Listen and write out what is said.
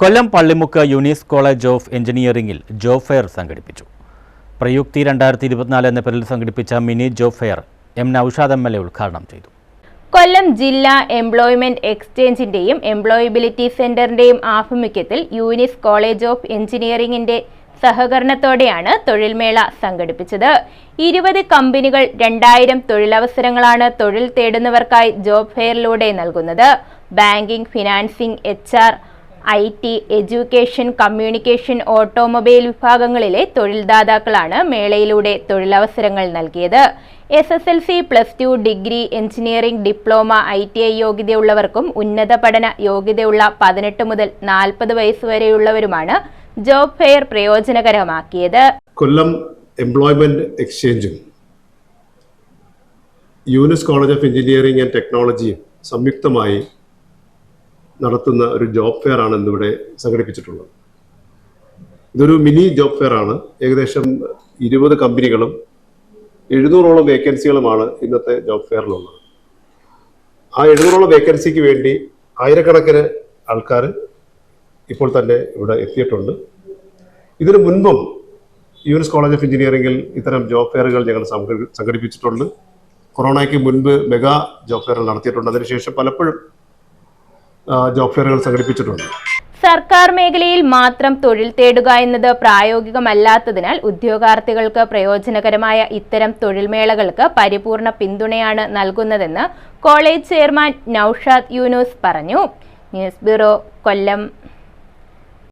Kollam Pallimukku Younus college of എഞ്ചിനീയറിംഗിൽ job fair സംഘടിപ്പിച്ചു. പ്രയുക്തി രണ്ടായിരത്തി ഇരുപത്തിനാല് എന്ന പേരിൽ സംഘടിപ്പിച്ച mini job fair M Naushad M L A ഉദ്ഘാടനം ചെയ്തു. കൊല്ലം ജില്ലാ എംപ്ലോയ്മെന്റ് എക്സ്ചേഞ്ചിന്റെയും എംപ്ലോയബിലിറ്റി സെന്ററിന്റെയും ആഭിമുഖ്യത്തിൽ യൂനിസ് കോളേജ് ഓഫ് എഞ്ചിനീയറിംഗിന്റെ സഹകരണത്തോടെയാണ് തൊഴിൽമേള സംഘടിപ്പിച്ചത്. ഇരുപത് കമ്പനികൾ രണ്ടായിരം തൊഴിലവസരങ്ങളാണ് തൊഴിൽ തേടുന്നവർക്കായി ജോബ് ഫെയറിലൂടെ നൽകുന്നത്. Banking financing H I T education communication automobile വിഭാഗങ്ങളിലെ തൊഴിൽദാതാക്കളാണ് മേളയിലൂടെ തൊഴിലവസരങ്ങൾ നൽകിയത്. S S L C plus two degree engineering diploma I T I യോഗ്യതയുള്ളവർക്കും ഉന്നത പഠന യോഗ്യതയുള്ള പതിനെട്ട് മുതൽ നാൽപ്പത് വയസ്സ് വരെയുള്ളവരുമാണ് ജോബ് ഫെയർ പ്രയോജനകരമാക്കിയത്. Kollam employment എക്സ്ചേഞ്ചും Younus college of engineering and ടെക്നോളജിയും സംയുക്തമായി നടത്തുന്ന ഒരു ജോബ് ഫെയർ ആണ് ഇന്നിവിടെ സംഘടിപ്പിച്ചിട്ടുള്ളത്. ഇതൊരു മിനി ജോബ് ഫെയർ ആണ്. ഏകദേശം ഇരുപത് കമ്പനികളും എഴുന്നൂറോളം വേക്കൻസികളുമാണ് ഇന്നത്തെ ജോബ് ഫെയറിലുള്ളത് ആ എഴുന്നൂറോളം വേക്കൻസിക്ക് വേണ്ടി ആയിരക്കണക്കിന് ആൾക്കാർ ഇപ്പോൾ തന്നെ ഇവിടെ എത്തിയിട്ടുണ്ട്. ഇതിനു മുൻപും യൂനിസ് കോളേജ് ഓഫ് എഞ്ചിനീയറിംഗിൽ ഇത്തരം ജോബ് ഫെയറുകൾ ഞങ്ങൾ സംഘടിപ്പിച്ചിട്ടുണ്ട്. കൊറോണയ്ക്ക് മുൻപ് മെഗാ ജോബ് ഫെയറുകൾ നടത്തിയിട്ടുണ്ട്. അതിനുശേഷം പലപ്പോഴും ജോബ് ഫെയറുകൾ സംഘടിപ്പിച്ചിട്ടുണ്ട്. സർക്കാർ മേഖലയിൽ മാത്രം തൊഴിൽ തേടുക എന്നത് പ്രായോഗികമല്ലാത്തതിനാൽ ഉദ്യോഗാർത്ഥികൾക്ക് പ്രയോജനകരമായ ഇത്തരം തൊഴിൽമേളകൾക്ക് പരിപൂർണ പിന്തുണയാണ് നൽകുന്നതെന്ന് കോളേജ് ചെയർമാൻ നൌഷാദ് യൂനൂസ് പറഞ്ഞു. News bureau Kollam.